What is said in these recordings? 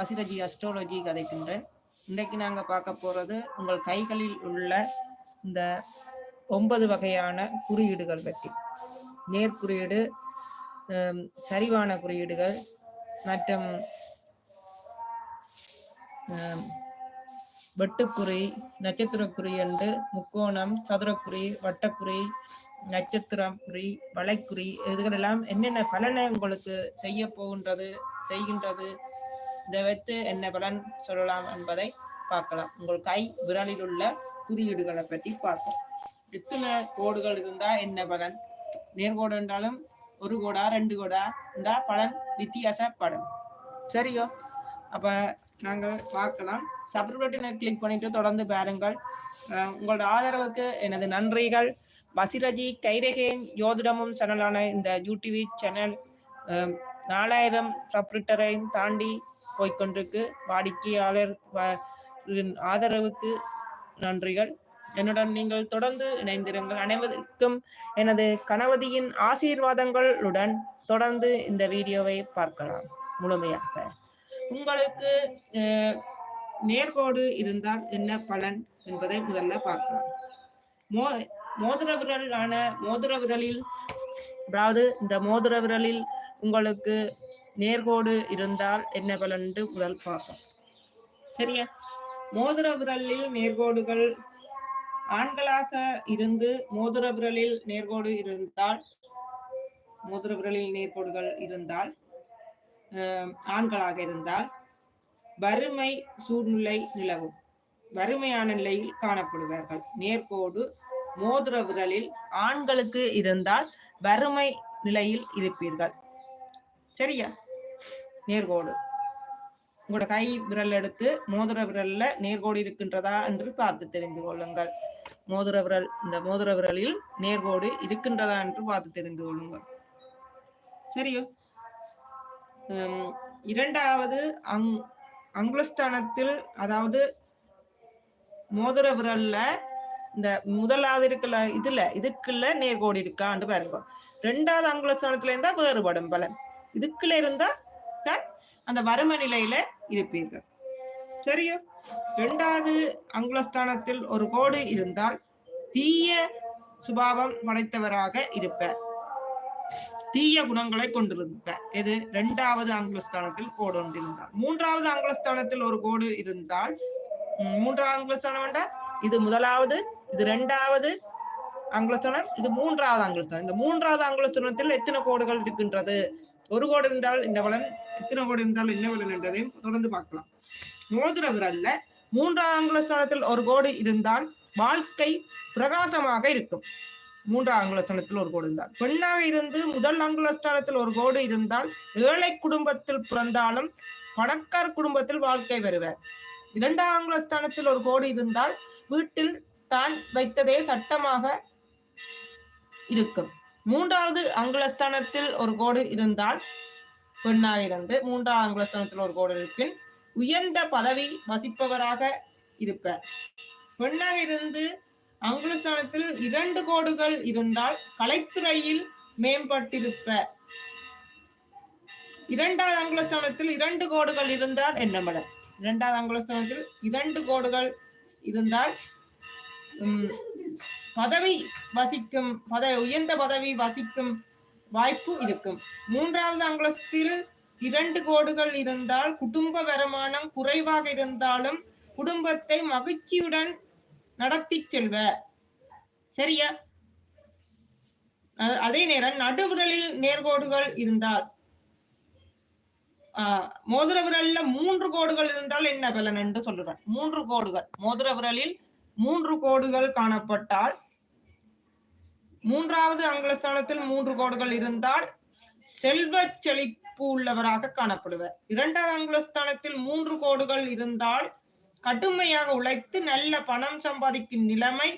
பசிரஜி astrology கதைக்கின்றேன். இன்றைக்கு நாங்கள் பார்க்க போகிறது உங்கள் கைகளில் உள்ள இந்த ஒன்பது வகையான குறியீடுகள் பற்றி. நேர்குறியீடு சரிவான குறியீடுகள் மற்றும் வெட்டுக்குறி நட்சத்திரக்குறி என்று முக்கோணம் சதுரக்குறி வட்டக்குறி நட்சத்திரம் குறி வளைக்குறி இதுகளெல்லாம் என்னென்ன பலனை உங்களுக்கு செய்ய போகின்றது செய்கின்றது இதை வைத்து என்ன பலன் சொல்லலாம் என்பதை பார்க்கலாம். உங்கள் கை விரலில் உள்ள குறியீடுகளை பற்றி பார்ப்போம். எத்தனை கோடுகள் இருந்தா என்ன பலன்? நேர்கோடு என்றாலும் ஒரு கோடா ரெண்டு கோடா இருந்தா பலன் வித்தியாசப்படும். சரியோ? அப்ப நாங்கள் பார்க்கலாம். சப்ஸ்கிரைப் பட்டனை கிளிக் பண்ணிட்டு தொடர்ந்து பாருங்கள். உங்களோட ஆதரவுக்கு எனது நன்றிகள். வசிரஜி கைரேகையின் யோதிடமும் சேனலான இந்த யூடிவி சேனல் நாலாயிரம் சப்ரிட்டரையும் தாண்டி போய்கொண்டிருக்கு வாடிக்கையாளர் வ- ஆதரவுக்கு நன்றிகள். என்னுடன் நீங்கள் தொடர்ந்து இணைந்திருங்கள். அனைவருக்கும் எனது கணவதியின் ஆசீர்வாதங்களுடன் தொடர்ந்து இந்த வீடியோவை பார்க்கலாம். முழுமையாக. உங்களுக்கு நேர்கோடு இருந்தால் என்ன பலன் என்பதை முதல்ல பார்க்கலாம். மோ மோதிர விரலான மோதிர விரலில் அதாவது இந்த மோதிர விரலில் உங்களுக்கு நேர்கோடு இருந்தால் என்ன பலன் முதல் பார்ப்போம் சரியா மோதிர விரலில் நேர்கோடுகள் ஆண்களாக இருந்து மோதிர விரலில் நேர்கோடு இருந்தால் மோதிர விரலில் நேர்கோடுகள் இருந்தால் ஆண்களாக இருந்தால் வறுமை சூழ்நிலை நிலவும். வறுமையான நிலையில் காணப்படுவார்கள். நேர்கோடு மோதிர விரலில் ஆண்களுக்கு இருந்தால் வறுமை நிலையில் இருப்பீர்கள். சரியா? நேர்கோடு. உங்களோட கை விரல் எடுத்து மோதிர விரல்ல நேர்கோடு இருக்கின்றதா என்று பார்த்து தெரிந்து கொள்ளுங்கள். மோதிர விரல் இந்த மோதிர விரலில் நேர்கோடு இருக்கின்றதா என்று பார்த்து தெரிந்து கொள்ளுங்கள். சரியோ? இரண்டாவது அங் அங்குலஸ்தானத்தில் அதாவது மோதிர விரல்ல இந்த முதலாவது இருக்குல்ல இதுல இதுக்குள்ள நேர்கோடு இருக்கான்னு பாருங்க. ரெண்டாவது அங்குலஸ்தானத்துல இருந்தா வேறுபடும் பலன். இதுக்குள்ள இருந்தா தான் அந்த வறும நிலையில இருப்பீர்கள். சரியோ? ரெண்டாவது அங்குலஸ்தானத்தில் ஒரு கோடு இருந்தால் தீய சுபாவம் படைத்தவராக இருப்பார். தீய குணங்களை கொண்டிருப்பார். இது இரண்டாவது அங்குலஸ்தானத்தில் கோடு ஒன்று மூன்றாவது அங்குலஸ்தானத்தில் ஒரு கோடு இருந்தால் மூன்றாவது அங்குலஸ்தானம் வேண்டாம் இது முதலாவது இது இரண்டாவது அங்குலஸ்தானம் இது மூன்றாவது அங்குலஸ்தானம் இந்த மூன்றாவது அங்குலஸ்தானத்தில் எத்தனை கோடுகள் இருக்கின்றது? ஒரு கோடு இருந்தால் இந்த பலன் எத்தனை கோடு இருந்தால் என்ன பலன் என்றதையும் தொடர்ந்து பார்க்கலாம். மோதிர விரல்ல மூன்றாவது அங்குலஸ்தானத்தில் ஒரு கோடு இருந்தால் வாழ்க்கை பிரகாசமாக இருக்கும். மூன்றாம் அங்குலஸ்தானத்தில் ஒரு கோடு இருந்தால். பெண்ணாக இருந்து முதல் அங்குலஸ்தானத்தில் ஒரு கோடு இருந்தால் ஏழை குடும்பத்தில் பிறந்தாலும் பணக்கார் குடும்பத்தில் வாழ்க்கை பெறுவர் இரண்டாம் அங்குலஸ்தானத்தில் ஒரு கோடு இருந்தால் வீட்டில் தான் வைத்ததே சட்டமாக இருக்கும். மூன்றாவது அங்குலஸ்தானத்தில் ஒரு கோடு இருந்தால் பெண்ணாக இருந்து மூன்றாவது அங்குலஸ்தானத்தில் ஒரு கோடு இருப்பின் உயர்ந்த பதவி வசிப்பவராக இருப்பார். பெண்ணாக இருந்து அங்குலஸ்தானத்தில் இரண்டு கோடுகள் இருந்தால் கலைத்துறையில் மேம்பட்டிருப்ப இரண்டாவது அங்குலஸ்தானத்தில் இரண்டு கோடுகள் இருந்தால் என்ன பலன் இரண்டாவது அங்குலஸ்தானத்தில் இரண்டு கோடுகள் இருந்தால் உம், பதவி வசிக்கும் பத உயர்ந்த பதவி வசிக்கும் வாய்ப்பு இருக்கும். மூன்றாவது அங்குலத்தில் இரண்டு கோடுகள் இருந்தால் குடும்ப வருமானம் குறைவாக இருந்தாலும் குடும்பத்தை மகிழ்ச்சியுடன் நடத்தி செல்வ. சரியா? அஹ் அதே நேரம் நடுவிரலில் நேர்கோடுகள் இருந்தால் ஆஹ் மோதிர விரல்ல மூன்று கோடுகள் இருந்தால் என்ன பலன் என்று சொல்லுறேன் மூன்று கோடுகள். மோதிர விரலில் மூன்று கோடுகள் காணப்பட்டால் மூன்றாவது அங்குலஸ்தானத்தில் மூன்று கோடுகள் இருந்தால் செல்வ செழிப்பு உள்ளவராக காணப்படுவர். இரண்டாவது அங்குலஸ்தானத்தில் மூன்று கோடுகள் இருந்தால் கடுமையாக உழைத்து நல்ல பணம் சம்பாதிக்கும் நிலைமை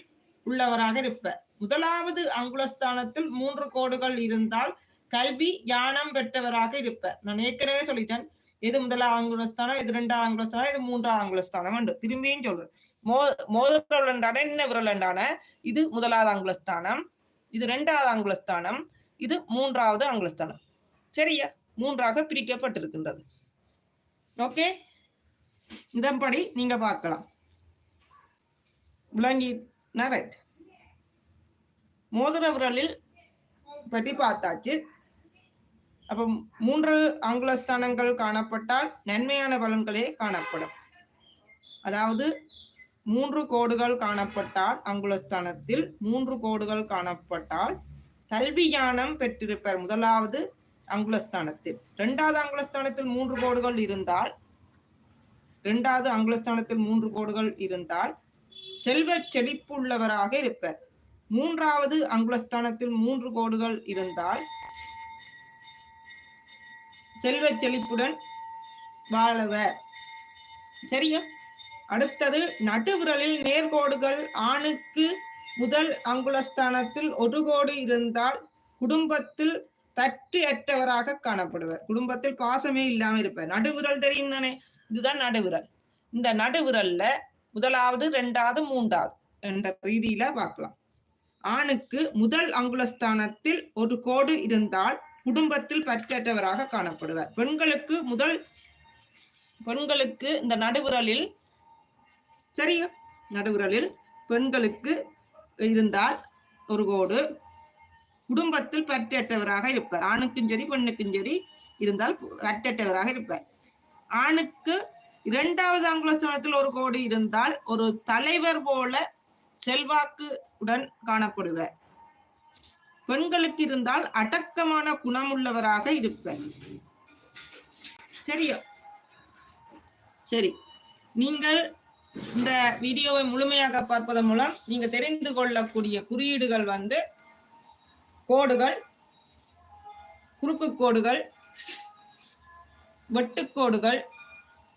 உள்ளவராக இருப்பர். முதலாவது அங்குலஸ்தானத்தில் மூன்று கோடுகள் இருந்தால் கல்வி ஞானம் பெற்றவராக இருப்பர். நான் ஏற்கனவே சொல்லிட்டேன். இது முதலாவது அங்குலஸ்தானம் இது ரெண்டாம் அங்குலஸ்தானம் இது மூன்றாவது அங்குலஸ்தானம் உண்டு திரும்பியும் சொல்றேன். மோ மோதிர விரண்டான என்ன விரலண்டான இது முதலாவது அங்குலஸ்தானம் இது ரெண்டாவது அங்குலஸ்தானம் இது மூன்றாவது அங்குலஸ்தானம். சரியா? மூன்றாக பிரிக்கப்பட்டிருக்கின்றது. ஓகே? இதன்படி நீங்க பார்க்கலாம். விளங்கி ரைட் மோதிர விரலில் பற்றி பார்த்தாச்சு. அப்போ மூன்று அங்குலஸ்தானங்கள் காணப்பட்டால் நன்மையான பலன்களே காணப்படும். அதாவது மூன்று கோடுகள் காணப்பட்டால் அங்குலஸ்தானத்தில் மூன்று கோடுகள் காணப்பட்டால் கல்வி ஞானம் பெற்றிருப்பார் முதலாவது அங்குலஸ்தானத்தில். இரண்டாவது அங்குலஸ்தானத்தில் மூன்று கோடுகள் இருந்தால் இரண்டாவது அங்குலஸ்தானத்தில் மூன்று கோடுகள் இருந்தால் செல்வ செழிப்புள்ளவராக இருப்பர். மூன்றாவது அங்குலஸ்தானத்தில் மூன்று கோடுகள் இருந்தால் செல்வ செழிப்புடன் வாழவர். சரியா? அடுத்தது நடுவிரலில் நேர்கோடுகள் ஆணுக்கு முதல் அங்குலஸ்தானத்தில் ஒரு கோடு இருந்தால் குடும்பத்தில் பற்று அற்றவராக காணப்படுவர். குடும்பத்தில் பாசமே இல்லாம இருப்பார். நடுவிரல் தெரியும் தானே இதுதான் நடுவிரல் இந்த நடுவிரல்ல முதலாவது ரெண்டாவது மூன்றாவது என்ற ரீதியில பார்க்கலாம். ஆணுக்கு முதல் அங்குலஸ்தானத்தில் ஒரு கோடு இருந்தால் குடும்பத்தில் பற்றற்றவராக காணப்படுவார். பெண்களுக்கு முதல் பெண்களுக்கு இந்த நடுவிரலில் சரியா நடுவிரலில் பெண்களுக்கு இருந்தால் ஒரு கோடு. குடும்பத்தில் பற்றற்றவராக இருப்பார். ஆணுக்கும் சரி பெண்ணுக்கும் சரி இருந்தால் பற்றற்றவராக இருப்பார். ஆணுக்கு இரண்டாவது அங்குலஸ்தானத்தில் ஒரு கோடு இருந்தால் ஒரு தலைவர் போல செல்வாக்கு உடன் காணப்படுவர். பெண்களுக்கு இருந்தால் அடக்கமான குணமுள்ளவராக இருப்பர். சரியா? சரி நீங்கள் இந்த வீடியோவை முழுமையாக பார்ப்பதன் மூலம் நீங்க தெரிந்து கொள்ளக்கூடிய குறியீடுகள் வந்து கோடுகள் குறுக்கு கோடுகள் வெட்டுக்கோடுகள்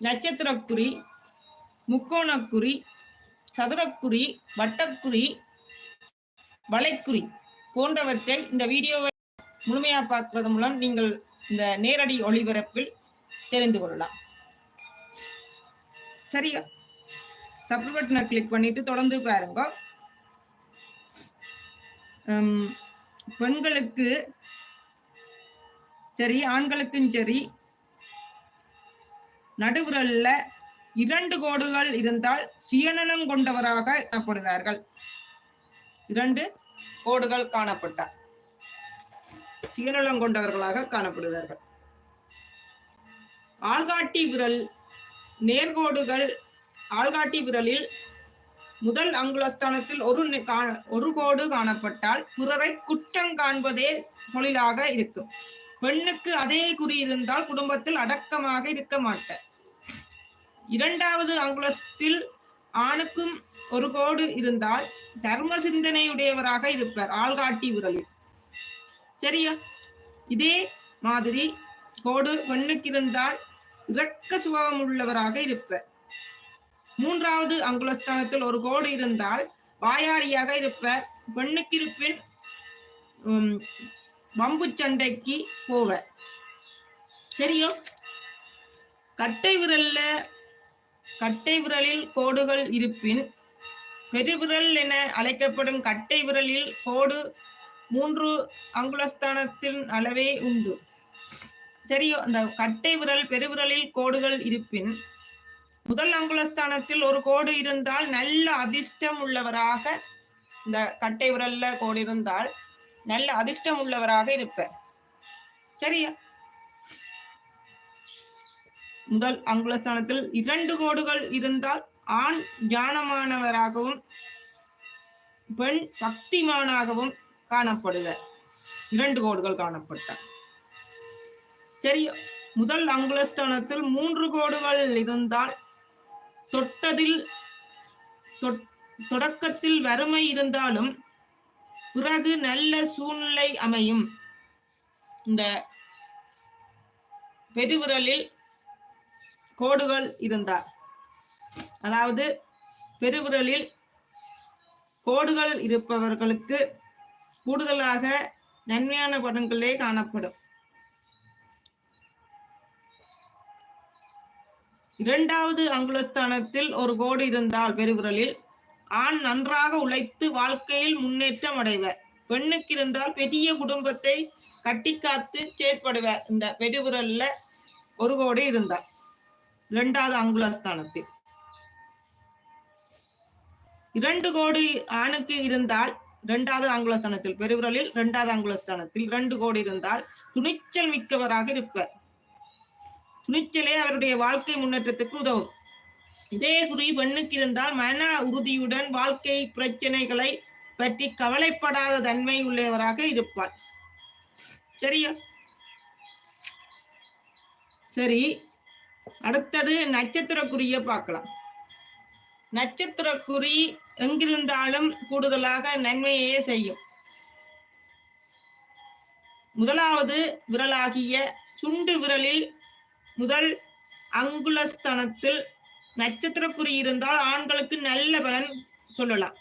நட்சத்திரக்குறி முக்கோணக்குறி சதுரக்குறி வட்டக்குறி வளைக்குறி போன்றவற்றை இந்த வீடியோவை முழுமையா பார்க்கறது மூலம் நீங்கள் இந்த நேரடி ஒளிபரப்பில் தெரிந்து கொள்ளலாம். சரியா? சப் பட்டனை கிளிக் பண்ணிட்டு தொடர்ந்து பாருங்க. பெண்களுக்கு சரி ஆண்களுக்கும் சரி நடுவிரல்ல இரண்டு கோடுகள் இருந்தால் சுயநலம் கொண்டவராக காணப்படுவார்கள் இரண்டு கோடுகள் காணப்பட்டார் சுயநலம் கொண்டவர்களாக காணப்படுவார்கள். ஆள்காட்டி விரல் நேர்கோடுகள் ஆள்காட்டி விரலில் முதல் அங்குலஸ்தானத்தில் ஒரு நெ- கா- ஒரு கோடு காணப்பட்டால் பிறரை குற்றம் காண்பதே தொழிலாக இருக்கும். பெண்ணுக்கு அதே குறி இருந்தால் குடும்பத்தில் அடக்கமாக இருக்க மாட்டார். இரண்டாவது அங்குலத்தில் ஆணுக்கும் ஒரு கோடு இருந்தால் தர்ம சிந்தனையுடையவராக இருப்பார் ஆள்காட்டி விரலில். சரியா? இதே மாதிரி கோடு பெண்ணுக்கு இருந்தால் இரக்க சுபாவம் உள்ளவராக இருப்பார். மூன்றாவது அங்குலஸ்தானத்தில் ஒரு கோடு இருந்தால் வாயாடியாக இருப்பர். பெண்ணுக்கு இருப்பின் வம்பு சண்டைக்கு போவர். சரியோ? கட்டை விரல்ல கட்டை விரலில் கோடுகள் இருப்பின் பெருவிரல் என அழைக்கப்படும் கட்டை விரலில் கோடு மூன்று அங்குலஸ்தானத்தின் அளவே உண்டு. சரியோ? அந்த கட்டை விரல் பெருவிரலில் கோடுகள் இருப்பின் முதல் அங்குலஸ்தானத்தில் ஒரு கோடு இருந்தால் நல்ல அதிர்ஷ்டம் உள்ளவராக இந்த கட்டை விரல்ல கோடு இருந்தால் நல்ல அதிர்ஷ்டம் உள்ளவராக இருப்ப சரியா? முதல் அங்குலஸ்தானத்தில் இரண்டு கோடுகள் இருந்தால் ஆண் ஞானமானவராகவும் பெண் பக்திமானாகவும் காணப்படுவர். இரண்டு கோடுகள் காணப்பட்டார். சரியா? முதல் அங்குலஸ்தானத்தில் மூன்று கோடுகள் இருந்தால் தொட்டதில் தொட்- தொடக்கத்தில் வறுமை இருந்தாலும் பிறகு நல்ல சூழ்நிலை அமையும். இந்த பெருவிரலில் கோடுகள் இருந்தால் அதாவது பெருவிரலில் கோடுகள் இருப்பவர்களுக்கு கூடுதலாக நன்மையான படங்களே காணப்படும். இரண்டாவது அங்குலஸ்தானத்தில் ஒரு கோடு இருந்தால் பெருவிரலில் ஆண் நன்றாக உழைத்து வாழ்க்கையில் முன்னேற்றம் அடைவர். பெண்ணுக்கு இருந்தால் பெரிய குடும்பத்தை கட்டி காத்து செயற்படுவர். இந்த பெருவிரல்ல ஒரு கோடு இருந்தார். இரண்டாவது அங்குலஸ்தானத்தில். இரண்டு கோடி ஆணுக்கு இருந்தால் இரண்டாவது அங்குலஸ்தானத்தில். பெருவிரலில் இரண்டாவது அங்குலஸ்தானத்தில் இரண்டு கோடி இருந்தால் துணிச்சல் மிக்கவராக இருப்பர். துணிச்சலே அவருடைய வாழ்க்கை முன்னேற்றத்துக்கு உதவும். இதே குறி பெண்ணுக்கு இருந்தால் மன உறுதியுடன் வாழ்க்கை பிரச்சனைகளை பற்றி கவலைப்படாத தன்மை உள்ளவராக இருப்பார். சரியா? சரி அடுத்தது நட்சத்திரக்குறிய பார்க்கலாம். நட்சத்திரக்குறி எங்கிருந்தாலும் கூடுதலாக நன்மையே செய்யும். முதலாவது விரலாகிய சுண்டு விரலில் முதல் அங்குலஸ்தனத்தில் நட்சத்திரக்குறி இருந்தால் ஆண்களுக்கு நல்ல பலன் சொல்லலாம்.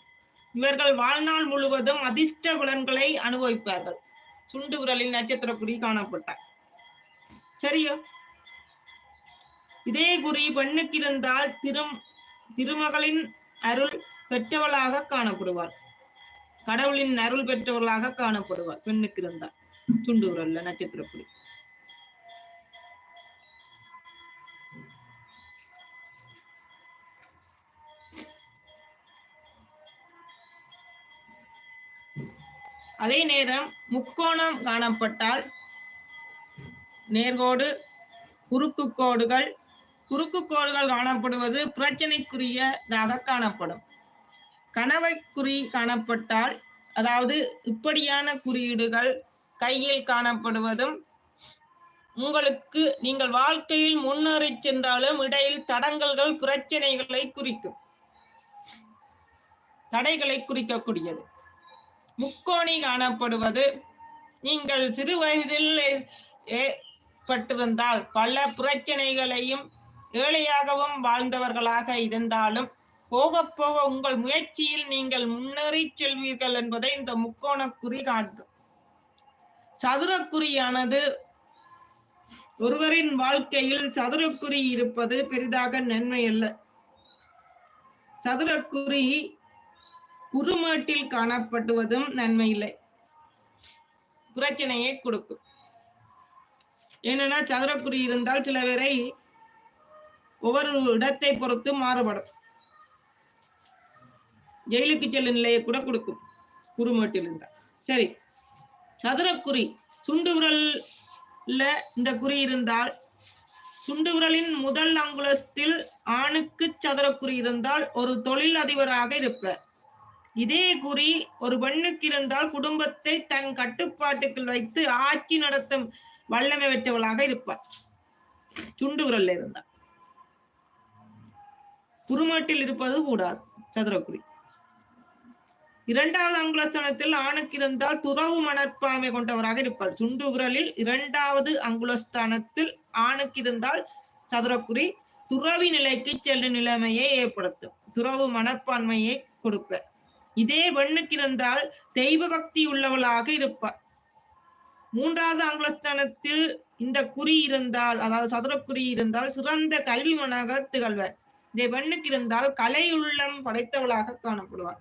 இவர்கள் வாழ்நாள் முழுவதும் அதிர்ஷ்ட பலன்களை அனுபவிப்பார்கள். சுண்டு விரலில் நட்சத்திரக்குறி காணப்பட்டார். சரியா? இதே குறி பெண்ணுக்கு இருந்தால் திரும் திருமகளின் அருள் பெற்றவளாக காணப்படுவாள். கடவுளின் அருள் பெற்றவர்களாக காணப்படுவார் பெண்ணுக்கு இருந்தால். சுண்டு விரல்ல நட்சத்திரக்குறி. அதே நேரம் முக்கோணம் காணப்பட்டால் நேர்கோடு குறுக்கு கோடுகள் குறுக்கு கோடுகள் காணப்படுவது பிரச்சனைக்குரியதாக காணப்படும். கனவை குறி காணப்பட்டால் அதாவது இப்படியான குறியீடுகள் கையில் காணப்படுவதும் உங்களுக்கு நீங்கள் வாழ்க்கையில் முன்னேறி சென்றாலும் இடையில் தடங்கல்கள் பிரச்சனைகளை குறிக்கும். தடைகளை குறிக்கக்கூடியது. முக்கோணி காணப்படுவது. நீங்கள் சிறு வயதில் ஏற்பட்டிருந்தால் பல பிரச்சனைகளையும் ஏழையாகவும் வாழ்ந்தவர்களாக இருந்தாலும் போக போக உங்கள் முயற்சியில் நீங்கள் முன்னேறி செல்வீர்கள் என்பதை இந்த முக்கோண குறி காட்டும் சதுரக்குறியானது ஒருவரின் வாழ்க்கையில் சதுரக்குறி இருப்பது பெரிதாக நன்மை அல்ல சதுரக்குறி குறுமேட்டில் காணப்படுவதும் நன்மை இல்லை பிரச்சனையை கொடுக்கும். என்னன்னா சதுரக்குறி இருந்தால் சில பேரை ஒவ்வொரு இடத்தை பொறுத்து மாறுபடும். ஜெயிலுக்கு செல்லும் நிலையை கூட கொடுக்கும். குறுமேட்டில் இருந்தால். சரி. சதுரக்குறி சுண்டு விரல்ல இந்த குறி இருந்தால் சுண்டு விரலின் முதல் அங்குலத்தில் ஆணுக்கு சதுரக்குறி இருந்தால் ஒரு தொழில் அதிபராக இருப்பார். இதே குறி ஒரு பெண்ணுக்கு இருந்தால் குடும்பத்தை தன் கட்டுப்பாட்டுக்குள் வைத்து ஆட்சி நடத்தும் வல்லமை பெற்றவளாக இருப்பார் சுண்டு விரல்ல இருந்தால் குறுமாட்டில் இருப்பது கூடாது சதுரக்குறி. இரண்டாவது அங்குலஸ்தானத்தில் ஆணுக்கு இருந்தால் துறவு மனப்பான்மை கொண்டவராக இருப்பார் சுண்டு விரலில் இரண்டாவது அங்குலஸ்தானத்தில் ஆணுக்கு இருந்தால் சதுரக்குறி துறவி நிலைக்கு செல்லும் நிலைமையை ஏற்படுத்தும். துறவு மனப்பான்மையை கொடுப்பார். இதே பெண்ணுக்கு இருந்தால் தெய்வ பக்தி உள்ளவளாக இருப்பார் மூன்றாவது அங்குலஸ்தானத்தில் இந்த குறி இருந்தால் அதாவது சதுரக்குறி இருந்தால் சிறந்த கல்வி மனாக திகழ்வர். இதே பெண்ணுக்கு இருந்தால் கலை உள்ளம் படைத்தவளாக காணப்படுவார்.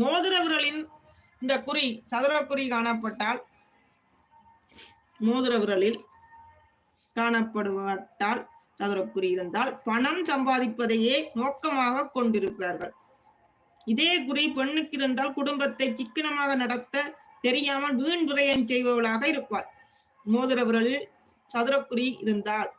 மோதிரவிரலின் இந்த குறி சதுரக்குறி காணப்பட்டால் மோதிர விரலில் காணப்படுவட்டால் சதுரக்குறி இருந்தால் பணம் சம்பாதிப்பதையே நோக்கமாக கொண்டிருப்பார்கள். இதே குறி பெண்ணுக்கு இருந்தால் குடும்பத்தை சிக்கனமாக நடத்த தெரியாமல் வீண் விரயம் செய்பவளாக இருப்பாள். மோதிர விரலில் சதுரக்குறி இருந்தால்